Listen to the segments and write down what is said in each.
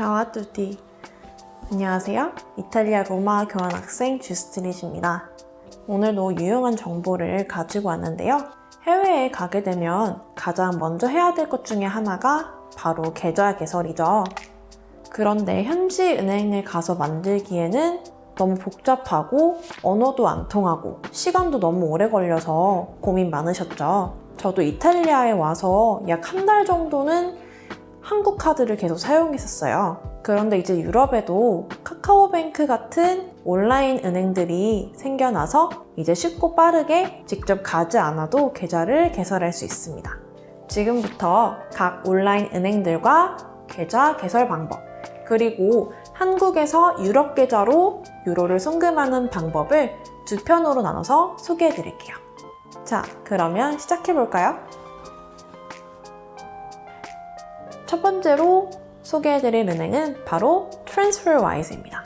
Ciao a tutti. 안녕하세요. 이탈리아 로마 교환학생 주스트릿입니다. 오늘도 유용한 정보를 가지고 왔는데요. 해외에 가게 되면 가장 먼저 해야 될 것 중에 하나가 바로 계좌 개설이죠. 그런데 현지 은행을 가서 만들기에는 너무 복잡하고 언어도 안 통하고 시간도 너무 오래 걸려서 고민 많으셨죠. 저도 이탈리아에 와서 약 한 달 정도는 한국 카드를 계속 사용했었어요. 그런데 이제 유럽에도 카카오뱅크 같은 온라인 은행들이 생겨나서 이제 쉽고 빠르게 직접 가지 않아도 계좌를 개설할 수 있습니다. 지금부터 각 온라인 은행들과 계좌 개설 방법, 그리고 한국에서 유럽 계좌로 유로를 송금하는 방법을 두 편으로 나눠서 소개해 드릴게요. 자, 그러면 시작해 볼까요? 첫 번째로 소개해드릴 은행은 바로 TransferWise입니다.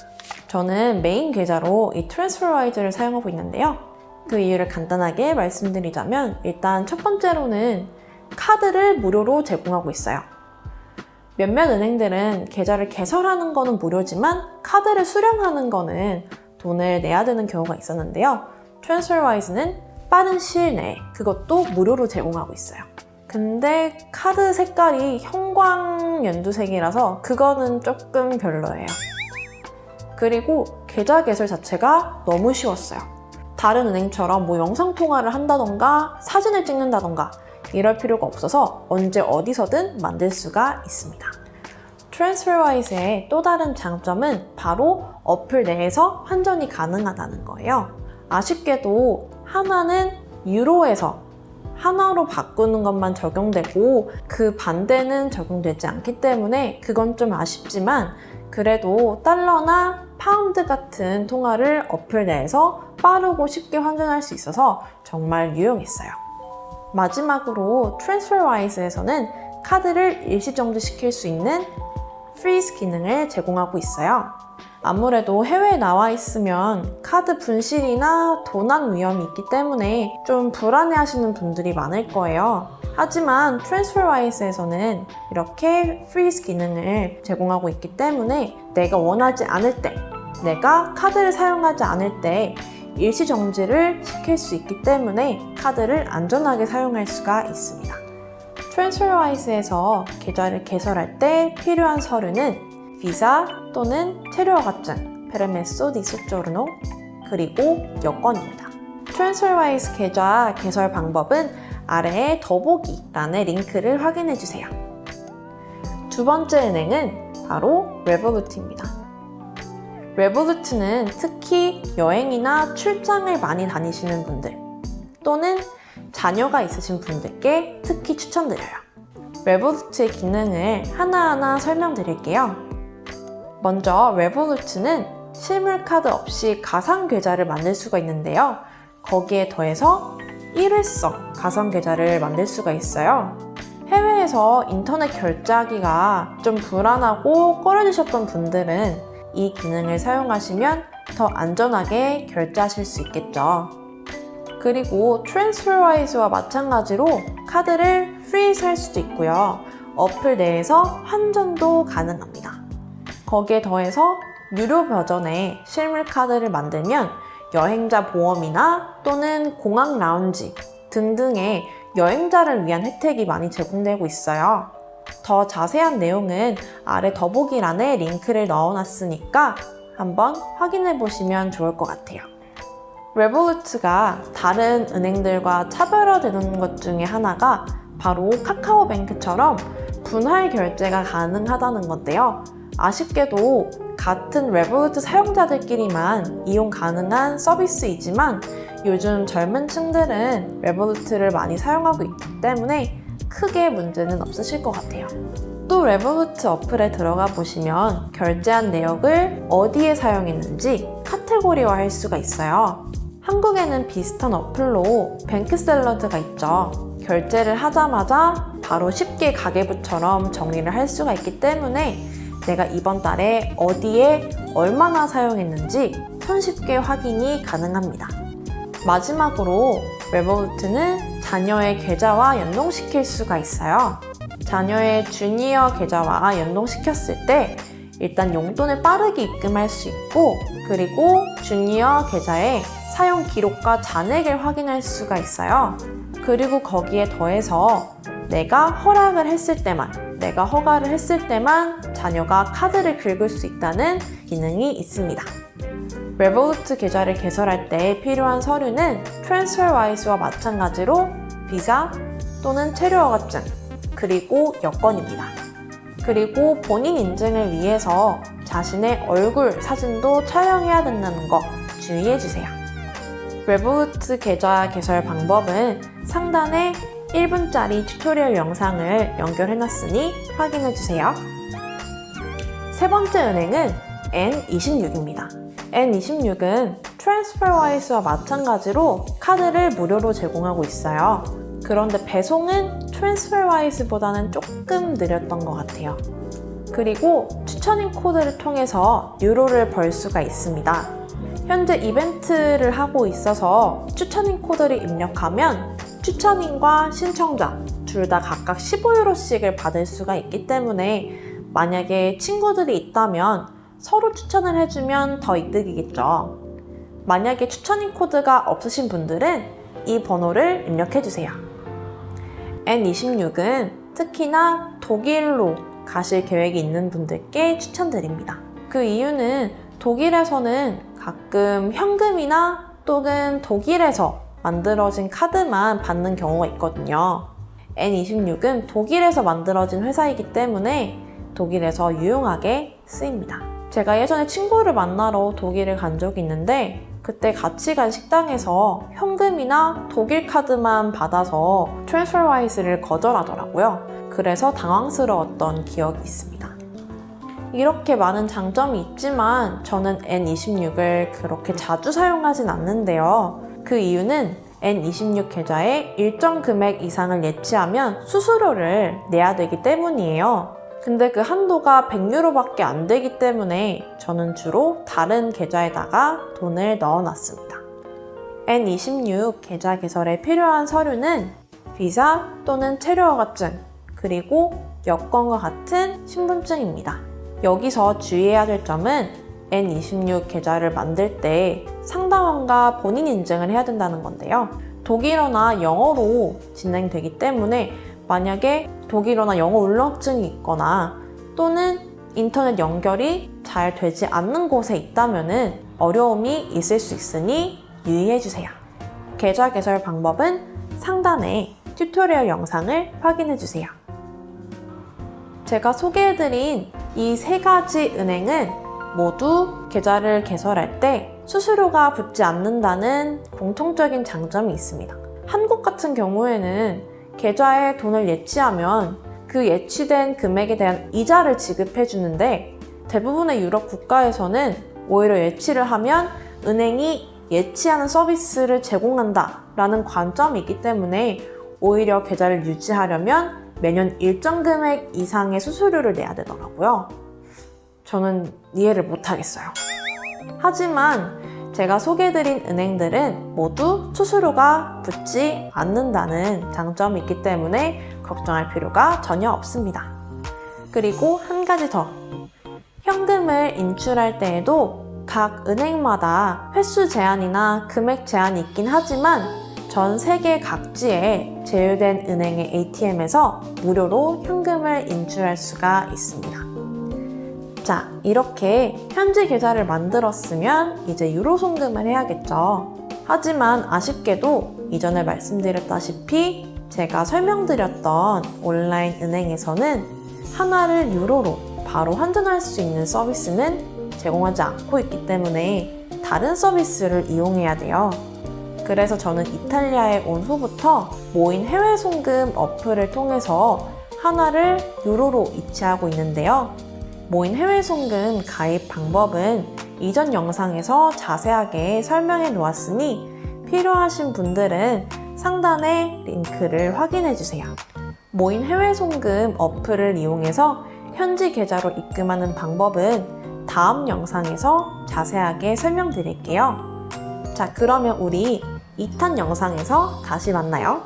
저는 메인 계좌로 이 TransferWise를 사용하고 있는데요. 그 이유를 간단하게 말씀드리자면 일단 첫 번째로는 카드를 무료로 제공하고 있어요. 몇몇 은행들은 계좌를 개설하는 거는 무료지만 카드를 수령하는 거는 돈을 내야 되는 경우가 있었는데요. TransferWise는 빠른 시일 내에 그것도 무료로 제공하고 있어요. 근데 카드 색깔이 형광 연두색이라서 그거는 조금 별로예요. 그리고 계좌 개설 자체가 너무 쉬웠어요. 다른 은행처럼 뭐 영상 통화를 한다던가 사진을 찍는다던가 이럴 필요가 없어서 언제 어디서든 만들 수가 있습니다. 트랜스퍼와이즈의 또 다른 장점은 바로 어플 내에서 환전이 가능하다는 거예요. 아쉽게도 하나는 유로에서 하나로 바꾸는 것만 적용되고 그 반대는 적용되지 않기 때문에 그건 좀 아쉽지만 그래도 달러나 파운드 같은 통화를 어플 내에서 빠르고 쉽게 환전할 수 있어서 정말 유용했어요. 마지막으로 TransferWise에서는 카드를 일시 정지 시킬 수 있는 프리즈 기능을 제공하고 있어요. 아무래도 해외에 나와 있으면 카드 분실이나 도난 위험이 있기 때문에 좀 불안해 하시는 분들이 많을 거예요. 하지만 TransferWise에서는 이렇게 프리즈 기능을 제공하고 있기 때문에 내가 원하지 않을 때, 내가 카드를 사용하지 않을 때 일시 정지를 시킬 수 있기 때문에 카드를 안전하게 사용할 수가 있습니다. 트랜스퍼와이스에서 계좌를 개설할 때 필요한 서류는 비자 또는 체류와 같은 페르메소 디 소조르노 그리고 여권입니다. 트랜스퍼와이스 계좌 개설 방법은 아래에 더보기 란의 링크를 확인해 주세요. 두 번째 은행은 바로 레볼루트입니다. 레볼루트는 특히 여행이나 출장을 많이 다니시는 분들 또는 자녀가 있으신 분들께 특히 추천드려요. 레볼루트의 기능을 하나하나 설명드릴게요. 먼저 레볼루트는 실물 카드 없이 가상 계좌를 만들 수가 있는데요. 거기에 더해서 일회성 가상 계좌를 만들 수가 있어요. 해외에서 인터넷 결제하기가 좀 불안하고 꺼려지셨던 분들은 이 기능을 사용하시면 더 안전하게 결제하실 수 있겠죠. 그리고 트랜스퍼와이즈와 마찬가지로 카드를 프리즈 할 수도 있고요. 어플 내에서 환전도 가능합니다. 거기에 더해서 유료 버전의 실물 카드를 만들면 여행자 보험이나 또는 공항 라운지 등등의 여행자를 위한 혜택이 많이 제공되고 있어요. 더 자세한 내용은 아래 더보기란에 링크를 넣어놨으니까 한번 확인해 보시면 좋을 것 같아요. 레볼루트가 다른 은행들과 차별화되는 것 중에 하나가 바로 카카오뱅크처럼 분할 결제가 가능하다는 건데요. 아쉽게도 같은 레볼루트 사용자들끼리만 이용 가능한 서비스이지만 요즘 젊은 층들은 레볼루트를 많이 사용하고 있기 때문에 크게 문제는 없으실 것 같아요. 또 레볼루트 어플에 들어가 보시면 결제한 내역을 어디에 사용했는지 카테고리화 할 수가 있어요. 한국에는 비슷한 어플로 뱅크샐러드가 있죠. 결제를 하자마자 바로 쉽게 가계부처럼 정리를 할 수가 있기 때문에 내가 이번 달에 어디에 얼마나 사용했는지 손쉽게 확인이 가능합니다. 마지막으로 레볼루트는 자녀의 계좌와 연동시킬 수가 있어요. 자녀의 주니어 계좌와 연동시켰을 때 일단 용돈을 빠르게 입금할 수 있고 그리고 주니어 계좌의 사용 기록과 잔액을 확인할 수가 있어요. 그리고 거기에 더해서 내가 허락을 했을 때만, 내가 허가를 했을 때만 자녀가 카드를 긁을 수 있다는 기능이 있습니다. 레볼루트 계좌를 개설할 때 필요한 서류는 트랜스퍼와이즈와 마찬가지로 비자 또는 체류 허가증, 그리고 여권입니다. 그리고 본인 인증을 위해서 자신의 얼굴 사진도 촬영해야 된다는 거 주의해 주세요. 레볼루트 계좌 개설 방법은 상단에 1분짜리 튜토리얼 영상을 연결해 놨으니 확인해 주세요. 세 번째 은행은 N26입니다. N26은 트랜스퍼와이스와 마찬가지로 카드를 무료로 제공하고 있어요. 그런데 배송은 트랜스퍼와이스보다는 조금 느렸던 것 같아요. 그리고 추천인 코드를 통해서 유로를 벌 수가 있습니다. 현재 이벤트를 하고 있어서 추천인 코드를 입력하면 추천인과 신청자 둘 다 각각 15유로씩을 받을 수가 있기 때문에 만약에 친구들이 있다면 서로 추천을 해주면 더 이득이겠죠. 만약에 추천인 코드가 없으신 분들은 이 번호를 입력해주세요. N26은 특히나 독일로 가실 계획이 있는 분들께 추천드립니다. 그 이유는 독일에서는 가끔 현금이나 또는 독일에서 만들어진 카드만 받는 경우가 있거든요. N26은 독일에서 만들어진 회사이기 때문에 독일에서 유용하게 쓰입니다. 제가 예전에 친구를 만나러 독일을 간 적이 있는데 그때 같이 간 식당에서 현금이나 독일 카드만 받아서 트랜스퍼와이스를 거절하더라고요. 그래서 당황스러웠던 기억이 있습니다. 이렇게 많은 장점이 있지만 저는 N26을 그렇게 자주 사용하진 않는데요. 그 이유는 N26 계좌에 일정 금액 이상을 예치하면 수수료를 내야 되기 때문이에요. 근데 그 한도가 100유로밖에 안 되기 때문에 저는 주로 다른 계좌에다가 돈을 넣어놨습니다. N26 계좌 개설에 필요한 서류는 비자 또는 체류허가증, 그리고 여권과 같은 신분증입니다. 여기서 주의해야 될 점은 N26 계좌를 만들 때 상담원과 본인 인증을 해야 된다는 건데요. 독일어나 영어로 진행되기 때문에 만약에 독일어나 영어 울렁증이 있거나 또는 인터넷 연결이 잘 되지 않는 곳에 있다면 어려움이 있을 수 있으니 유의해 주세요. 계좌 개설 방법은 상단에 튜토리얼 영상을 확인해 주세요. 제가 소개해드린 이 세 가지 은행은 모두 계좌를 개설할 때 수수료가 붙지 않는다는 공통적인 장점이 있습니다. 한국 같은 경우에는 계좌에 돈을 예치하면 그 예치된 금액에 대한 이자를 지급해 주는데 대부분의 유럽 국가에서는 오히려 예치를 하면 은행이 예치하는 서비스를 제공한다 라는 관점이 있기 때문에 오히려 계좌를 유지하려면 매년 일정 금액 이상의 수수료를 내야 되더라고요. 저는 이해를 못하겠어요. 하지만 제가 소개해드린 은행들은 모두 수수료가 붙지 않는다는 장점이 있기 때문에 걱정할 필요가 전혀 없습니다. 그리고 한 가지 더. 현금을 인출할 때에도 각 은행마다 횟수 제한이나 금액 제한이 있긴 하지만 전 세계 각지에 제휴된 은행의 ATM에서 무료로 현금을 인출할 수가 있습니다. 자, 이렇게 현지 계좌를 만들었으면 이제 유로 송금을 해야겠죠. 하지만 아쉽게도 이전에 말씀드렸다시피 제가 설명드렸던 온라인 은행에서는 하나를 유로로 바로 환전할 수 있는 서비스는 제공하지 않고 있기 때문에 다른 서비스를 이용해야 돼요. 그래서 저는 이탈리아에 온 후부터 모인 해외 송금 어플을 통해서 하나를 유로로 이체하고 있는데요. 모인 해외 송금 가입 방법은 이전 영상에서 자세하게 설명해 놓았으니 필요하신 분들은 상단의 링크를 확인해 주세요. 모인 해외 송금 어플을 이용해서 현지 계좌로 입금하는 방법은 다음 영상에서 자세하게 설명드릴게요. 자, 그러면 우리 2탄 영상에서 다시 만나요.